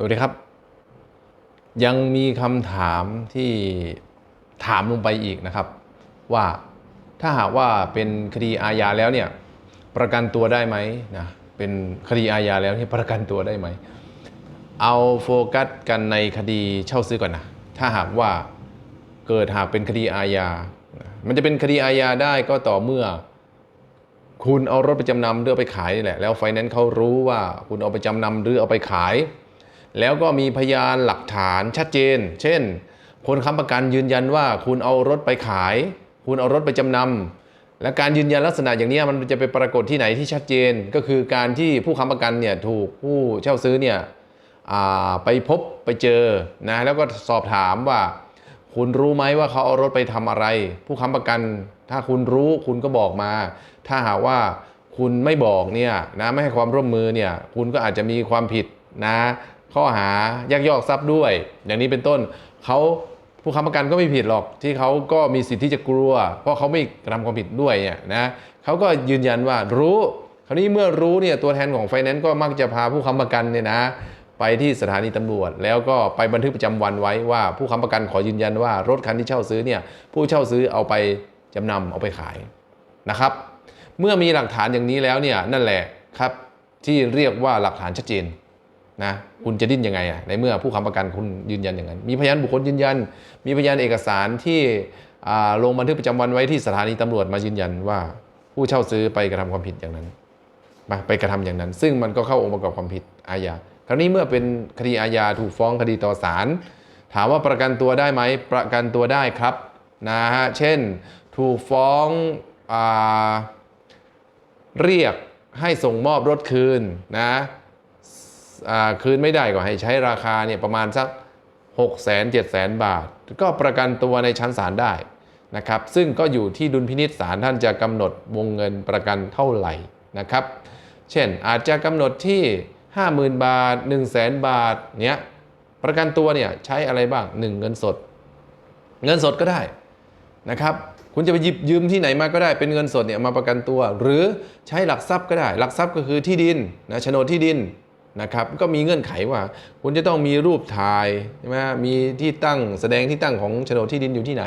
สวัสดีครับ ยังมีคำถามที่ถามลงไปอีกนะครับ ว่าถ้าหากว่าเป็นคดีอาญาแล้วเนี่ยประกันตัวได้ไหมนะเป็นคดีอาญาแล้วเนี่ยประกันตัวได้ไหม เอาโฟกัสกันในคดีเช่าซื้อก่อนนะถ้าหากว่าเกิดหากเป็นคดีอาญา มันจะเป็นคดีอาญาได้ก็ต่อเมื่อ คุณเอารถไปจำนำหรือเอาไปขายนี่แหละแล้วไฟแนนซ์เขารู้ว่าคุณเอาไปจำนำหรือเอาไปขาย แล้วก็มีพยานหลักฐานชัดเจน เช่น คนค้ำประกันยืนยันว่าคุณเอารถไปขาย คุณเอารถไปจำนำและการยืนยันลักษณะอย่างนี้มันจะไปปรากฏที่ไหนที่ชัดเจน ก็คือการที่ผู้ค้ำประกันเนี่ยถูกผู้เช่าซื้อเนี่ยไปพบไปเจอนะแล้วก็สอบถามว่าคุณรู้ไหมว่าเขาเอารถไปทำอะไร ผู้ค้ำประกัน ถ้าคุณรู้คุณก็บอกมา ถ้าหากว่าคุณไม่บอกเนี่ยนะไม่ให้ความร่วมมือเนี่ยคุณก็อาจจะมีความผิดนะ ข้อหายักยอกทรัพย์ด้วย อย่างนี้เป็นต้นเขาผู้ค้ำประกันก็ไม่ผิดหรอกที่เขาก็มีสิทธิ์ที่จะกลัว เพราะเขาไม่กระทำความผิดด้วยเนี่ยนะเขาก็ยืนยันว่ารู้ คราวนี้เมื่อรู้เนี่ยตัวแทนของไฟแนนซ์ก็มักจะพาผู้ค้ำประกันเนี่ยนะไปที่สถานีตำรวจ แล้วก็ไปบันทึกประจำวันไว้ว่าผู้ค้ำประกันขอยืนยันว่ารถคันที่เช่าซื้อเนี่ยผู้เช่าซื้อเอาไปจำนำเอาไปขายนะครับ เมื่อมีหลักฐานอย่างนี้แล้วเนี่ยนั่นแหละครับที่เรียกว่าหลักฐานชัดเจน นะคุณจะดิ้นยังไงอะในเมื่อผู้ค้ำประกันคุณยืนยันอย่างนั้นมีพยานบุคคลยืนยัน มีพยานเอกสารที่ลงบันทึกประจำวันไว้ที่สถานีตำรวจมายืนยันว่า ผู้เช่าซื้อไปกระทำความผิดอย่างนั้นมาไปกระทำอย่างนั้น ซึ่งมันก็เข้าองค์ประกอบความผิดอาญาคราวนี้เมื่อเป็นคดีอาญาถูกฟ้องคดีต่อศาลถามว่าประกันตัวได้ไหมประกันตัวได้ครับนะฮะเช่นถูกฟ้องอเรียกให้ส่งมอบรถคืนนะ คืนไม่ได้ก็ให้ใช้ราคาเนี่ยประมาณสัก 6 0 0 0 0 7 0 0 0 บาท ก็ประกันตัวในชั้นศาลได้นะครับซึ่งก็อยู่ที่ดุลพินิษศาลท่านจะกำหนดวงเงินประกันเท่าไหร่นะครับ เช่นอาจจะกำหนดที่ 50,000 บาท 1 0 0 0 0 0 บาทเนี้ยประกันตัวเนี่ยใช้อะไรบ้าง 1 เงินสด เงินสดก็ได้นะครับคุณจะไปหยิบยืมที่ไหนมาก็ได้เป็นเงินสดเนี่ยมาประกันตัว หรือใช้หลักทรัพย์ก็ได้ หลักทรัพย์ก็คือที่ดินนะโฉนดที่ดิน นะครับก็มีเงื่อนไขว่า คุณจะต้องมีรูปถ่ายใช่ไหมมีที่ตั้งแสดงที่ตั้งของโฉนดที่ดินอยู่ที่ไหน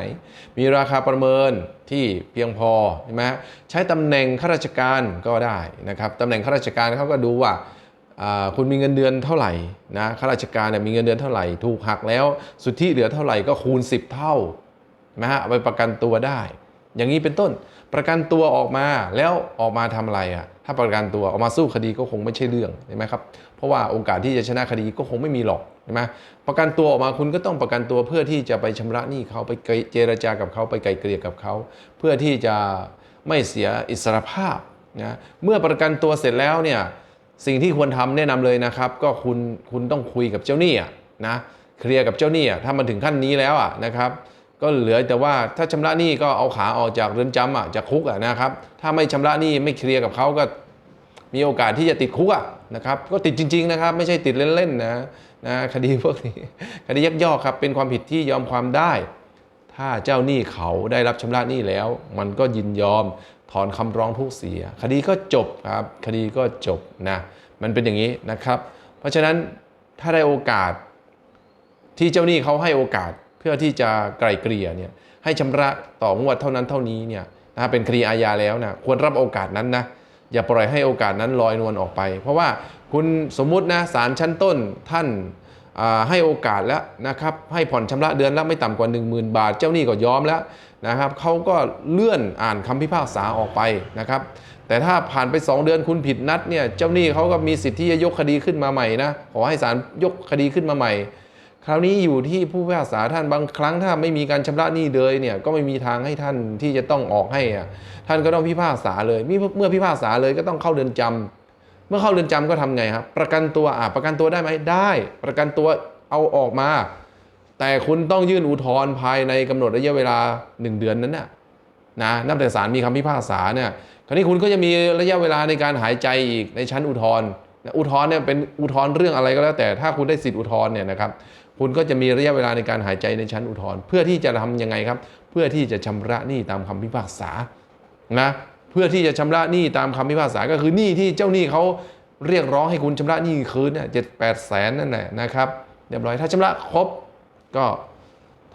มีราคาประเมินที่เพียงพอใช่ไหมใช้ตำแหน่งข้าราชการก็ได้นะครับตำแหน่งข้าราชการเขาก็ดูว่าคุณมีเงินเดือนเท่าไหร่นะข้าราชการเนี่ยมีเงินเดือนเท่าไหร่ ถูกหักแล้วสุทธิเหลือเท่าไหร่ก็คูณ 10 เท่านะฮะไปประกันตัวได้ อย่างนี้เป็นต้น ประกันตัวออกมาแล้วออกมาทำอะไรอะถ้าประกันตัวออกมาสู้คดีก็คงไม่ใช่เรื่องใช่ไหมครับเพราะว่าโอกาสที่จะชนะคดีก็คงไม่มีหรอกใช่ไหมประกันตัวออกมาคุณก็ต้องประกันตัวเพื่อที่จะไปชำระหนี้เขาไปเจรจากับเขาไปไกลเกลี่ยกับเขา เพื่อที่จะไม่เสียอิสรภาพนะเมื่อประกันตัวเสร็จแล้วเนี่ยสิ่งที่ควรทำแนะนำเลยนะครับ ก็คุณคุณต้องคุยกับเจ้าหนี้อะนะเคลียร์กับเจ้าหนี้อะถ้ามันถึงขั้นนี้แล้วอะนะครับ ก็เหลือแต่ว่าถ้าชำระหนี้ก็เอาขาออกจากเรือนจำอะจากคุกอะนะครับ ถ้าไม่ชำระหนี้ไม่เคลียร์กับเขาก็มีโอกาสที่จะติดคุกอะนะครับ ก็ติดจริง ๆนะครับ ไม่ใช่ติดเล่นๆนะนะคดีพวกนี้คดียักยอกครับเป็นความผิดที่ยอมความได้ ถ้าเจ้าหนี้เขาได้รับชำระหนี้แล้ว มันก็ยินยอมถอนคำร้องทุกเสีย คดีก็จบครับ คดีก็จบนะมันเป็นอย่างนี้นะครับ เพราะฉะนั้นถ้าได้โอกาสที่เจ้าหนี้เขาให้โอกาส เพื่อที่จะไกลเกลี่ยเนี่ยให้ชำระต่องวดเท่านั้นเท่านี้เนี่ยนะเป็นคดีอาญาแล้วนะควรรับโอกาสนั้นนะอย่าปล่อยให้โอกาสนั้นลอยนวลออกไป เพราะว่าคุณสมมุตินะศาลชั้นต้นท่านให้โอกาสแล้วนะครับให้ผ่อนชำระเดือนละไม่ต่ำกว่า 10,000 บาท เจ้าหนี้ก็ยอมแล้วนะครับเขาก็เลื่อนอ่านคำพิพากษาออกไปนะครับแต่ถ้าผ่านไป 2 เดือนคุณผิดนัดเนี่ยเจ้าหนี้เขาก็มีสิทธิ์ที่จะยกคดีขึ้นมาใหม่นะขอให้ศาลยกคดีขึ้นมาใหม่ คราวนี้อยู่ที่ผู้พิพากษาท่านบางครั้งถ้าไม่มีการชำระหนี้เลยเนี่ยก็ไม่มีทางให้ท่านที่จะต้องออกให้อะท่านก็ต้องพิพากษาเลยมีเมื่อพิพากษาเลยก็ต้องเข้าเรือนจำเมื่อเข้าเรือนจำก็ทำไงครับประกันตัวอะประกันตัวได้ไหมได้ ประกันตัวเอาออกมา แต่คุณต้องยื่นอุทธรณ์ภายในกำหนดระยะเวลา 1 เดือนนั้นน่ะนะนับแต่ศาลมีคำพิพากษาเนี่ยคราวนี้คุณก็จะมีระยะเวลาในการหายใจอีกในชั้นอุทธรณ์ อุทธรณ์เนี่ยเป็นอุทธรณ์เรื่องอะไรก็แล้วแต่ถ้าคุณได้สิทธิอุทธรณ์เนี่ยนะครับคุณก็จะมีระยะเวลาในการหายใจในชั้นอุทธรณ์เพื่อที่จะทำยังไงครับ เพื่อที่จะชำระหนี้ตามคำพิพากษานะเพื่อที่จะชำระหนี้ตามคำพิพากษาก็คือหนี้ที่เจ้าหนี้เขาเรียกร้องให้คุณชำระหนี้คืนเนี่ยเจ็ดแปดแสนนั่นแหละนะครับเรียบร้อยถ้าชำระครบก็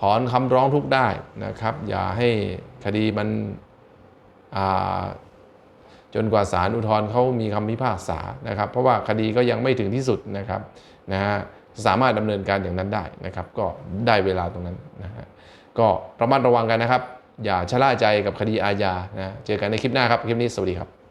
ถอนคำร้องทุกได้นะครับ อย่าให้คดีมันอ่า จนกว่าศาลอุทธรณ์เขามีคำพิพากษานะครับ เพราะว่าคดีก็ยังไม่ถึงที่สุดนะครับนะฮะสามารถดำเนินการอย่างนั้นได้นะครับ ก็ได้เวลาตรงนั้นนะฮะก็ระมัดระวังกันนะครับ อย่าชะล่าใจกับคดีอาญานะเจอกันในคลิปหน้าครับ คลิปนี้สวัสดีครับ